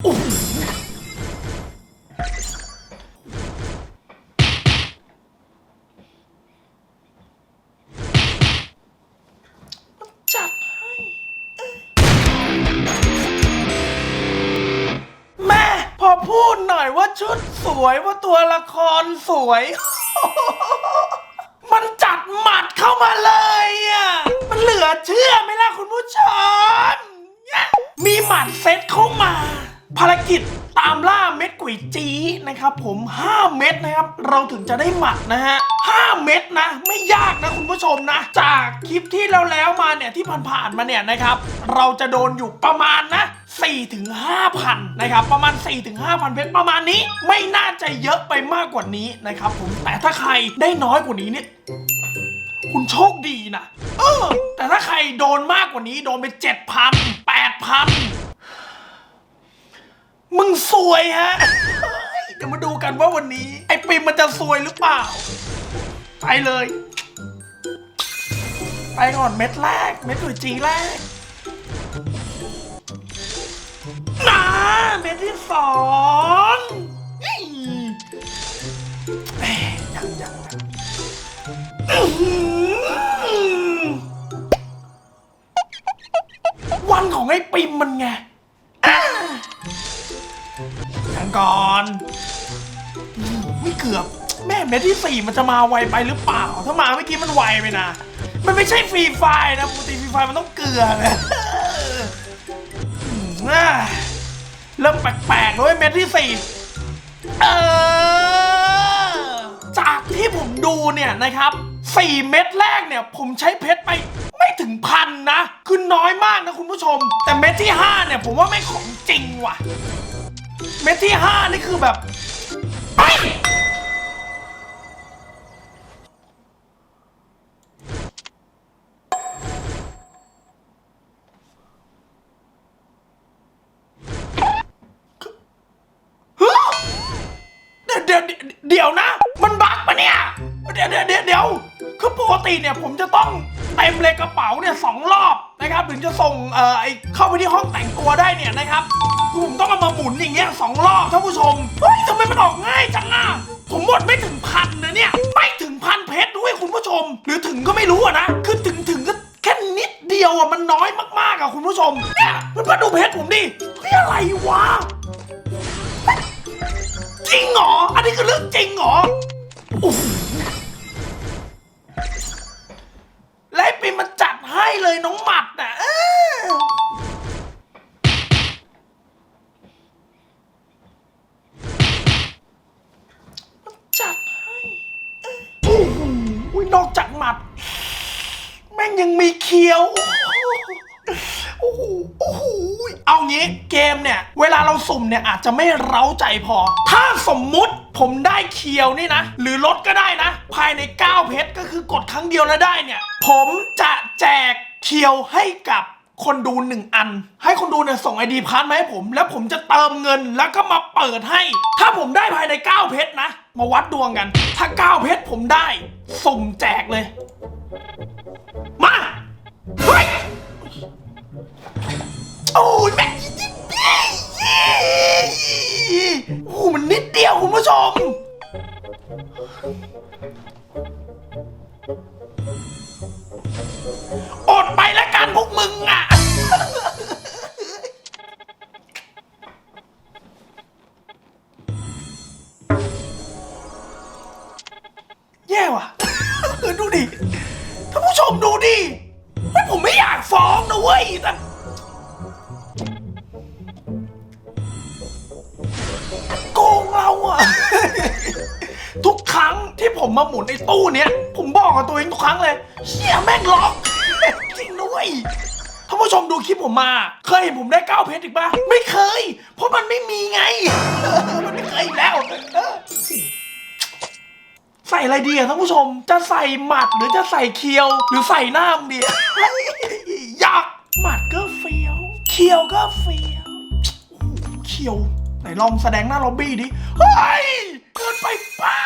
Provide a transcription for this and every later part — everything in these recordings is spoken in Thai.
จัดให้แม่พอพูดหน่อยว่าชุดสวยว่าตัวละครสวย มันจัดหมัดเข้ามาเลยอะ มันเหลือเชื่อ ภารกิจตามล่าเม็ดกุ๋ยจีนะครับผม 5 เม็ดนะครับ เราถึงจะได้หมัดนะฮะ5เม็ดนะ ไม่ยากนะคุณผู้ชมนะ จากคลิปที่เราแล้วมาเนี่ย ที่ผ่านๆมาเนี่ยนะครับ เราจะโดนอยู่ประมาณนะ4ถึง5,000นะครับ ประมาณ 4 ถึง 5,000 เพชรประมาณนี้ ไม่น่าจะเยอะไปมากกว่านี้นะครับผมแต่ถ้าใครได้น้อยกว่านี้เนี่ยคุณโชคดีนะเออแต่ถ้าใครโดนมากกว่านี้โดนไปเจ็ดพันแปดพัน มึงซวยฮะ เดี๋ยวมาดูกันว่าวันนี้ ไอ้ปิมมันจะซวยหรือเปล่า ไปเลย ไปก่อนเม็ดแรก เม็ดถุยจีแรกนะเม็ดที่สอง เม็ดที่สี่มันจะมาไวไปหรือเปล่า ถ้ามาเมื่อกี้มันไวไปนะ มันไม่ใช่ฟรีไฟนะปกติฟรีไฟมันต้องเกลือนะอืมอ่าเริ่มแปลกๆเลยเม็ดที่สี่เออ จากที่ผมดูเนี่ยนะครับ 4 เม็ดแรกเนี่ย ผมใช้เพชรไปไม่ถึงพันนะ คือน้อยมากนะคุณผู้ชม แต่เม็ดที่ 5 เนี่ย ผมว่าไม่ของจริงว่ะ เม็ดที่ 5 นี่คือแบบ ติเนี่ยผมจะต้องเต็มเลยกระเป๋าเนี่ยสองรอบนะครับถึงจะส่งเอ่อไอเข้าไปที่ห้องแต่งตัวได้เนี่ยนะครับคือผมต้องเอามาหมุนอย่างเงี้ยสองรอบท่านผู้ชมเฮ้ยทำไมมันออกง่ายจังอะผมหมดไม่ถึงพันนะเนี่ยไม่ถึงพันเพชรด้วยคุณผู้ชม หรือถึงก็ไม่รู้อะนะคือถึงถึงก็แค่นิดเดียวอะมันน้อยมากๆอะคุณผู้ชมเนี่ยมันมาดูเพชรผมดิเฮ้ยอะไรวะจริงเหรออันนี้คือเรื่องจริงเหรอโอ้ เลยน้องหมัดน่ะเออมันจัดให้เออโอ้โหนอกจากหมัด แม่งยังมีเคียว โอ้โหโอ้โหเอางี้เกมเนี่ย เวลาเราสุ่มเนี่ยอาจจะไม่เร้าใจพอ ถ้าสมมุติผมได้เคียวนี่นะ หรือลดก็ได้นะ ภายใน 9 เพชรก็คือกดครั้งเดียวแล้วได้เนี่ย ผมจะแจก เคียวให้กับคนดูหนึ่งอัน ให้คนดูเนี่ยส่งไอดีพาร์ทมาให้ผม แล้วผมจะเติมเงินแล้วก็มาเปิดให้ ถ้าผมได้ภายใน 9 เพชรนะ มาวัดดวงกัน ถ้า 9 เพชรผมได้ สุ่มแจกเลย ดิท่านผู้ชมดูดิเฮ้ยผมไม่อยากฟ้องนะเว้ยแต่โกงเราอะ ทุกครั้งที่ผมมาหมุนในตู้เนี้ย ผมบอกกับตัวเองทุกครั้งเลยเชี่ยแม่งล็อก จริงด้วยท่านผู้ชมดูคลิปผมมา เคยเห็นผมได้เก้าเพชรอีกปะไม่เคย เพราะมันไม่มีไง มันไม่เคยอีกแล้วเออ ใส่อะไรดีอะท่านผู้ชม จะใส่หมัดหรือจะใส่เคียว หรือใส่หน้ามงดีอยากหมัดก็เฟี้ยว เคียวก็เฟี้ยวโอ้โหเคียวไหนลองแสดงหน้าล็อบบี้ดิเฮ้ยเกินไปเปล่า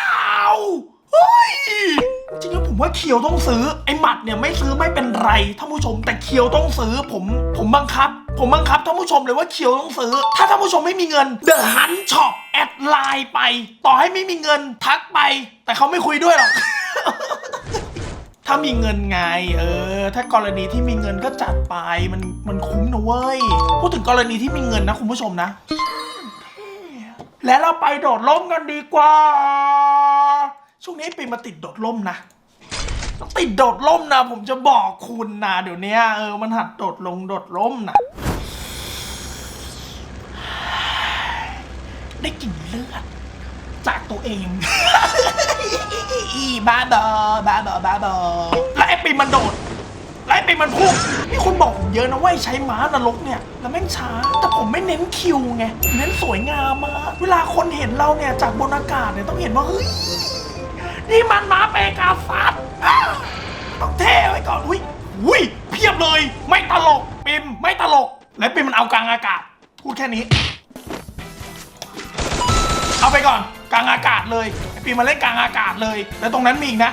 ผมว่าเคียวต้องซื้อไอ้หมัดเนี่ยไม่ซื้อไม่เป็นไรท่านผู้ชม แต่เคียวต้องซื้อผมผมบังคับ ผมบังคับท่านผู้ชมเลยว่าเคียวต้องซื้อ ถ้าท่านผู้ชมไม่มีเงิน The Hunt Shop แอดไลน์ไป ต่อให้ไม่มีเงินทักไป แต่เขาไม่คุยด้วยหรอกถ้ามีเงินไง เออ ถ้ากรณีที่มีเงินก็จัดไปมันมันคุ้มนะเว้ย พูดถึงกรณีที่มีเงินนะคุณผู้ชมนะ และเราไปโดดร่มกันดีกว่า ช่วงนี้ปีมาติดโดดร่มนะ ติดโดดร่มนะ ผมจะบอกคุณนะเดี๋ยวนี้เออมันหัดโดดลงโดดร่มนะได้กลิ่นเลือด จากตัวเองอีบ้าบอบ้าบอบ้าบอแล้วไอ้ปีมันโดดแล้วไอ้ปีมันพุ่งมีคนบอกผมเยอะนะว่าให้ใช้ม้านรกเนี่ย แล้วแม่งช้า แต่ผมไม่เน้นคิวไงเน้นสวยงามมากเวลาคนเห็นเราเนี่ยจากบนอากาศเนี่ยต้องเห็นว่าเฮ้ย นี่มันมาเปกาซัสอะต้องเท่ไว้ก่อน อุ้ยอุ้ยเพียบเลย ไม่ตลกปิมไม่ตลก และปิมมันเอากลางอากาศ พูดแค่นี้ เอาไปก่อนกลางอากาศเลยไอปีมาเล่นกลางอากาศเลย แล้วตรงนั้นมีอีกนะ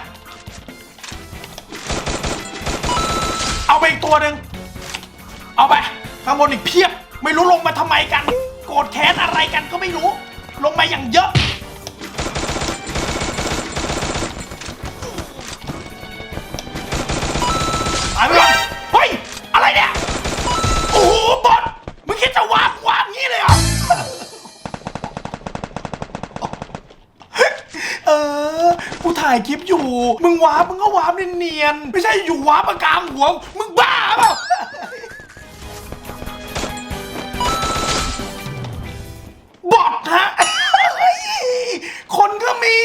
เอาไปอีกตัวหนึ่งเอาไปข้างบนอีกเพียบ ไม่รู้ลงมาทำไมกัน โกรธแค้นอะไรกันก็ไม่รู้ ลงมาอย่างเยอะ ถ่ายคลิปอยู่ มึงวาร์ปมึงก็วาร์ปเนียนๆไม่ใช่อยู่วาร์ปมากลางหัว มึงบ้าเปล่า บอทฮะ คนก็มี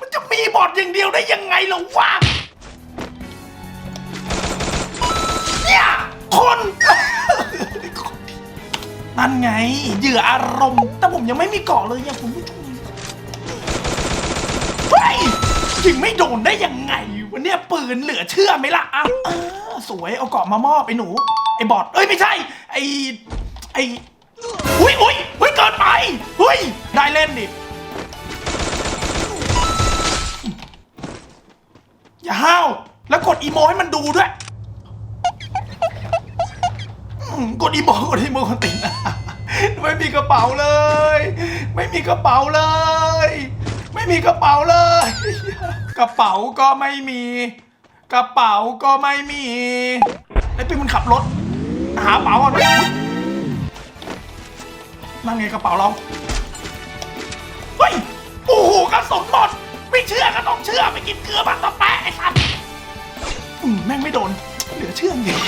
มันจะมีบอทอย่างเดียวได้ยังไงล่ะวะเนี่ยคน นั่นไงเหยื่ออารมณ์ แต่ผมยังไม่มีเกาะเลยเนี่ยคุณผู้ ยิงไม่โดนได้ยังไงวันเนี้ยปืนเหลือเชื่อไหมล่ะอะเออสวยเอาเกาะมามอบไอ้หนู ไอ้บอดเอ้ยไม่ใช่ ไอ้ไอ้อุ้ยอุ้ยเฮ้ยเกินไปเฮ้ยได้เล่นดิอย่าห้าวแล้วกดอีโมให้มันดูด้วยอืมกดอีโมกดอีโมคนติดนไม่มีกระเป๋าเลย ไม่มีกระเป๋าเลย ไม่มีกระเป๋าเลย กระเป๋าก็ไม่มี กระเป๋าก็ไม่มีไอ้ปิ๊มมันขับรถ หาเป๋าก่อนอุ๊ยนั่นไงกระเป๋าเราเฮ้ยโอ้โหกระสนหมดไม่เชื่อก็ต้องเชื่อไปกินเกลือบัตตะแปะไอ้สัตว์อืมแม่งไม่โดน เหลือเชื่อจริง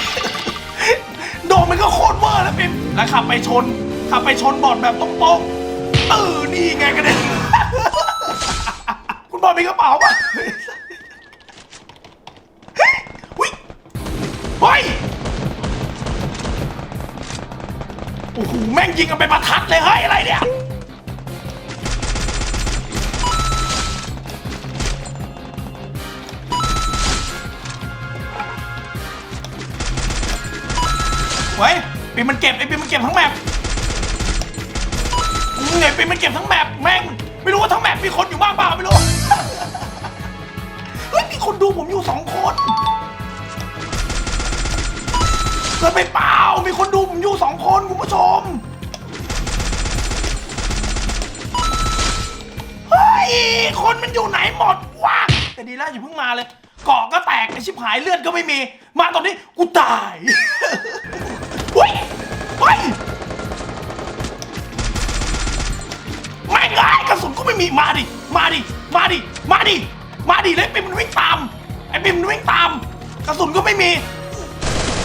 โดนมันก็โคตรเวอร์แล้วปิ๊มแล้วขับไปชน ขับไปชนบอดแบบตรงๆเออนี่ไงกันเนี่ย อลมีกระเป๋าป่ะวิเฮ้ยโอ้โหแม่งยิงกันเป็นประทัดเลยเฮ้ยอะไรเนี่ยเฮ้ยปีมันเก็บไอ้ปีมันเก็บทั้งแมปไงปีมันเก็บทั้งแมปแม่งไม่รู้ว่าทั้งแมปมีคนอยู่บ้างเปล่าไม่รู้ คนดูผมอยู่สองคนเกิดไปเปล่า มีคนดูผมอยู่สองคนคุณผู้ชม เฮ้ย คนมันอยู่ไหนหมดวะแต่ดีแล้วอย่าเพิ่งมาเลยเกาะก็แตกไอชิบหายเลือดก็ไม่มี มาตอนนี้กูตายเฮ้ยเฮ้ยไม่ไงกระสุนก็ไม่มีมาดิ มาดิ มาดิ มาดิ มาดิเลยปิมมันวิ่งตาม ไอ้ปิมมันวิ่งตาม กระสุนก็ไม่มี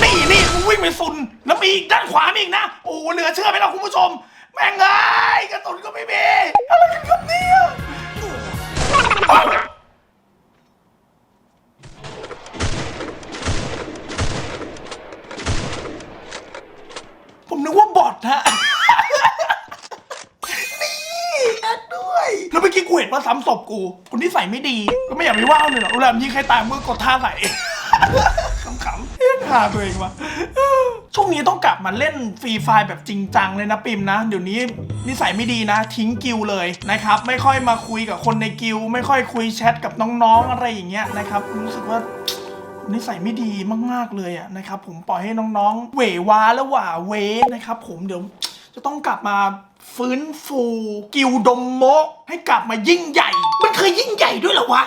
นี่นี่มึงวิ่งไปซุน แล้วมีอีกด้านขวามีอีกนะ โอ้เหลือเชื่อไหมล่ะคุณผู้ชม แม่งไงกระสุนก็ไม่มีอะไรกันครับเนี่ยอ้าผมนึกว่าบอทฮะ นี่แอดด้วย แล้วเมื่อกี้กูเห็นว่าซ้ำศพกูคน ใส่ไม่ดี ก็ไม่อยากไปว่าวเลยหรอกเวลายิงใครตายมือกดท่าใส่ ขำๆเอ๊ะท่าตัวเองวะช่วงนี้ต้องกลับมาเล่นฟรีไฟแบบจริงจังเลยนะปิมนะ เดี๋ยวนี้นิสัยไม่ดีนะ ทิ้งกิลเลยนะครับ ไม่ค่อยมาคุยกับคนในกิลไม่ค่อยคุยแชทกับน้องๆอะไรอย่างเงี้ยนะครับรู้สึกว่า นิสัยไม่ดีมากๆเลยอะนะครับผมปล่อยให้น้องๆเหววาแล้วหว่าเวนะครับผมเดี๋ยวจะต้องกลับมา ฟื้นฟู กิวดมโมะให้กลับมายิ่งใหญ่ มันเคยยิ่งใหญ่ด้วยเหรอวะ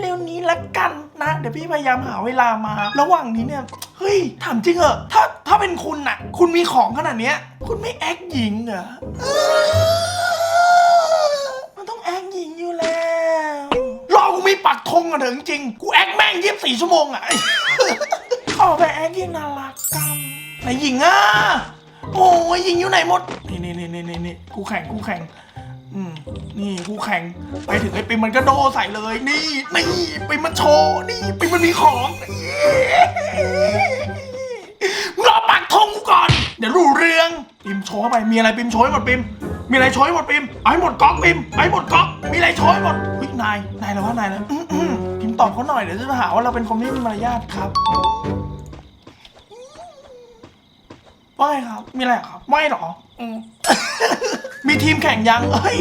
เร็วๆนี้ละกันนะ เดี๋ยวพี่พยายามหาเวลามา ระหว่างนี้เนี่ย เฮ้ย ถามจริงเหอะถ้าถ้าเป็นคุณน่ะ คุณมีของขนาดเนี้ย คุณไม่แอคหญิงเหรอมันต้องแอคหญิงอยู่แล้วรอกูมีปักธงกันเถอะจริงๆกูแอคแม่งยี่สิบสี่ชั่วโมงอะเข้าไปแอคยิ่งน่ารักกันไหนหญิงอะ โอ้ยหญิงอยู่ไหนหมด นี่นี่นี่นี่นี่กูแข่งกูแข่ง อืมนี่กูแข่ง ไปถึงไอ้ปิมมันก็โดใส่เลย นี่นี่ปิมมันโชว์ นี่ปิมมันมีของมึงรอปักธงกูก่อน เดี๋ยวรู้เรื่อง ปิมโชว์เข้าไป มีอะไรปิมโชว์ให้หมดปิม มีอะไรโชว์ให้หมดปิมเอาให้หมดก๊อกปิมเอาให้หมดก๊อก มีอะไรโชว์ให้หมดวิกนาย นายแล้วว่านายแล้วอื้ออื้อพิมตอบเขาหน่อยเดี๋ยวจะหาว่าเราเป็นคนไม่มีมารยาทครับ ไม่ครับ มีอะไรเหรอครับ ไม่หรออืม มีทีมแข่งยัง เอ้ย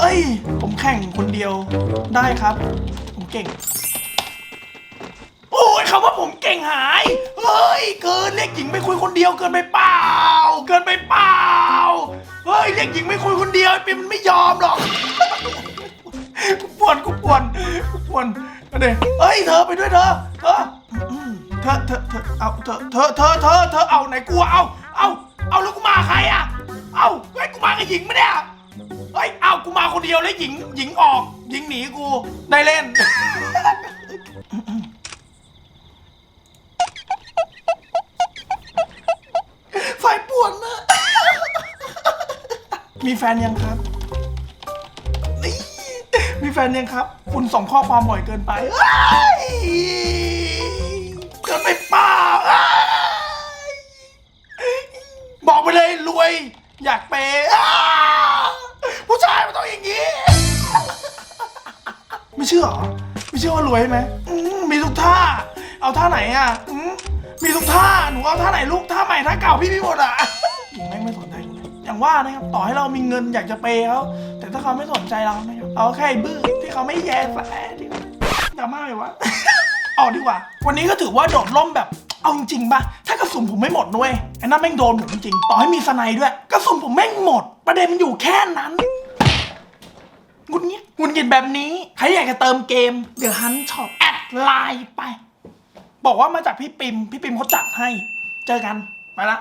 เอ้ย ผมแข่งคนเดียว ได้ครับ ผมเก่ง โอ้ยคำว่าผมเก่งหาย เฮ้ย เกินเรียกหญิงไปคุยคนเดียวเกินไปเปล่า เกินไปเปล่า เฮ้ย เรียกหญิงไม่คุยคนเดียวไอ้ปิมมันไม่ยอมหรอก กูปวนกูปวนกูปวนเอาดี๋ยวเอ้ยเธอไปด้วยเธอเธออืมเธอเธอเธอเอาเธอเธอเธอเธอเธอเอาไหนกูเอาเอา เอาแล้วกูมาใครอะ เอาเฮ้ยกูมากับหญิงไหมเนี่ยเฮ้ยเอากูมาคนเดียวแล้วหญิงหญิงออก หญิงหนีกูได้เล่น ไฟป่วนนะ มีแฟนยังครับนี่มีแฟนยังครับ คุณส่งข้อความบ่อยเกินไปเอ้ยเกินไปเปล่าเอ้ยบอกไปเลยรวย อยากเปย์อ้าผู้ชายมันต้องอย่างนี้ ไม่เชื่อเหรอไม่เชื่อว่ารวยไหมอืมมีทุกท่า เอาท่าไหนอะอืมมีทุกท่า หนูเอาท่าไหนลูกท่าใหม่ท่าเก่าพี่มีหมดอะหญิงแม่งไม่สนใจกูเลยอย่างว่านะครับ ต่อให้เรามีเงินอยากจะเปย์เขาแต่ถ้าเขาไม่สนใจเรานะครับเอาแค่ไอ้บื้อที่เขาไม่แย่แฝที่เขาอย่ามาเลยวะ ออกดีกว่า วันนี้ก็ถือว่าโดดล่มแบบ เอาจริงๆป่ะถ้ากระสุนผมไม่หมดด้วยไอ้นั่นแม่งโดนผมจริงต่อให้มีสไนด์ด้วย กระสุนผมแม่งหมด ประเด็นมันอยู่แค่นั้นงุนงี้งุนงิดแบบนี้ ใครอยากจะเติมเกมเดี๋ยวฮันช็อปแอดไลน์ไป บอกว่ามาจากพี่ปิม พี่ปิมเขาจัดให้ เจอกัน ไปละ